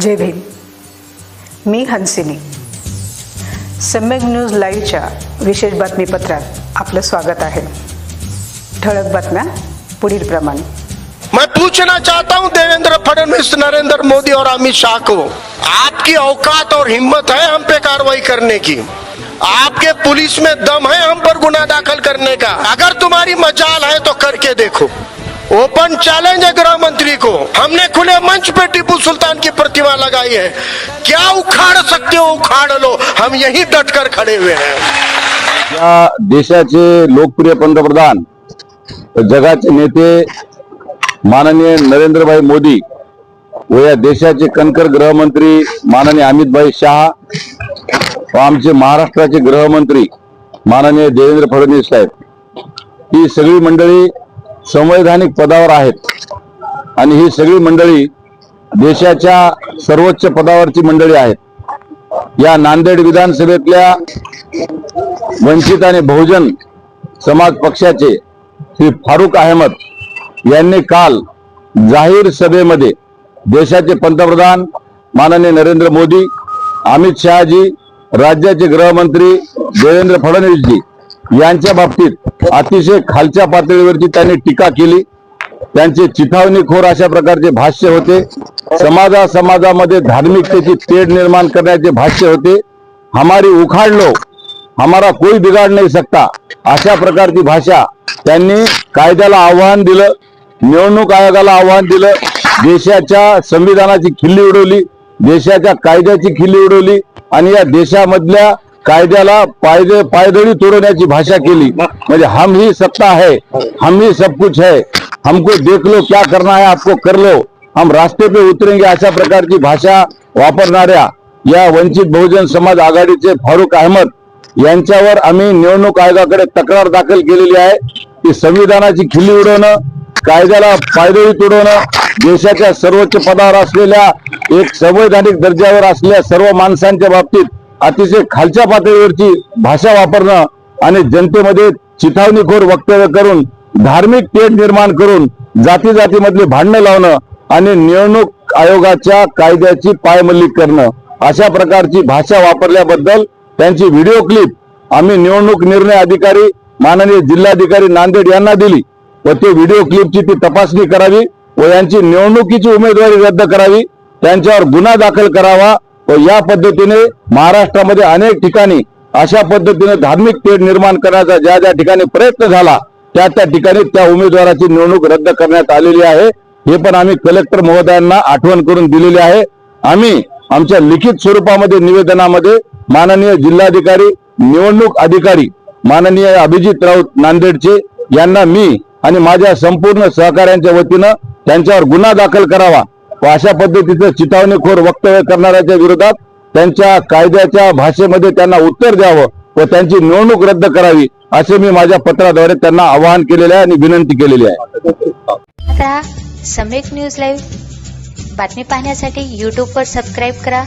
जय भीम मी हंसिनी. सम्यक न्यूज लाईव्हच्या विशेष बातमीपत्रात आपलं स्वागत आहे. ठळक बातम्या पुढील प्रमाणे. मैं पूछना चाहता हूं देवेंद्र फडणवीस नरेंद्र मोदी और अमित शाह को। आपकी औकात और हिम्मत है हम पे कार्रवाई करने की। आपके पुलिस में दम है हम पर गुना दाखिल करने का। अगर तुम्हारी मजाल है तो करके देखो। ओपन चैलेंज है गृह मंत्री को। हमने खुले मंच पे टीपू सुल्तान की प्रतिमा लगाई है। क्या उखाड़ सकते हो? उखाड़ लो। हम यही डट कर खड़े हुए हैं। या देशाचे लोकप्रिय पंतप्रधान, जगाचे नेते माननीय नरेंद्रभाई मोदी व या देशाचे कणकर गृहमंत्री माननीय अमितभाई शहा व आमचे महाराष्ट्राचे गृहमंत्री माननीय देवेंद्र फडणवीस साहेब. ही सगळी मंडळी संवैधानिक पदावर आहेत आणि ही सगळी मंडळी देशाच्या सर्वोच्च पदावरची मंडळी आहेत. या नांदेड विधानसभेतल्या वंचित आणि बहुजन समाज पक्षाचे श्री फारुख अहमद यांनी काल जाहीर सभेमध्ये देशाचे पंतप्रधान माननीय नरेंद्र मोदी अमित शहाजी राज्याचे गृहमंत्री देवेंद्र फडणवीसजी यांच्या बाबतीत अतिशय खालच्या पातळीवरची त्यांनी टीका केली. त्यांचे चिथावणीखोर अशा प्रकारचे भाष्य होते. समाजा समाजामध्ये धार्मिकतेची तेढ निर्माण करण्याचे भाष्य होते. हमारी उखाड लो हमारा कोई बिघाड नाही सकता अशा प्रकारची भाषा त्यांनी कायद्याला आव्हान दिलं निवडणूक आयोगाला आव्हान दिलं. देशाच्या संविधानाची खिल्ली उडवली देशाच्या कायद्याची खिल्ली उडवली आणि या देशामधल्या कायद्याला पायदे पायदळी तोडवण्याची भाषा केली. म्हणजे हम ही सत्ता है हम ही सब कुछ है. हमको देख लो क्या करना है आपको कर लो. हम रास्ते पे उतरेंगे अशा प्रकारची भाषा वापरणाऱ्या या वंचित बहुजन समाज आघाडीचे फारुख अहमद यांच्यावर आम्ही निवडणूक आयोगाकडे तक्रार दाखल केलेली आहे. की संविधानाची खिल्ली उडवणं कायद्याला पायदळी तुडवणं देशाच्या सर्वोच्च पदावर असलेल्या एक संवैधानिक दर्जावर असलेल्या सर्व माणसांच्या बाबतीत अतिशय खालच्या पातळीवरची भाषा वापरणं आणि जनतेमध्ये चिथावणीखोर वक्तव्य करून धार्मिक तेढ निर्माण करून जाती जातीमधली भांडणं लावणं आणि निवडणूक आयोगाच्या कायद्याची पायमल्ली करणं अशा प्रकारची भाषा वापरल्याबद्दल त्यांची व्हिडिओ क्लिप आम्ही निवडणूक निर्णय अधिकारी माननीय जिल्हाधिकारी नांदेड यांना दिली. व ते व्हिडिओ क्लिपची ती तपासणी करावी व यांची निवडणुकीची उमेदवारी रद्द करावी. त्यांच्यावर गुन्हा दाखल करावा व या पद्धतीने महाराष्ट्रामध्ये अनेक ठिकाणी अशा पद्धतीने धार्मिक तेढ निर्माण करण्याचा ज्या ज्या ठिकाणी प्रयत्न झाला त्या त्या ठिकाणी त्या उमेदवाराची निवडणूक रद्द करण्यात आलेली आहे. हे पण आम्ही कलेक्टर महोदयांना आठवण करून दिलेली आहे. आम्ही आमच्या लिखित स्वरूपामध्ये निवेदनामध्ये माननीय जिल्हाधिकारी निवडणूक अधिकारी माननीय अभिजित राऊत नांदेडचे यांना मी आणि माझ्या संपूर्ण सहकाऱ्यांच्या वतीनं त्यांच्यावर गुन्हा दाखल करावा. व अशा पद्धतीचं चितावणीखोर वक्तव्य करणाऱ्याच्या विरोधात त्यांच्या कायद्याच्या भाषेमध्ये त्यांना उत्तर द्यावं व त्यांची निवडणूक रद्द करावी असे मी माझ्या पत्राद्वारे त्यांना आवाहन केलेले आहे आणि विनंती केलेली आहे. आता समेक न्यूज लाईव्ह बातमी पाहण्यासाठी युट्यूबवर सबस्क्राईब करा.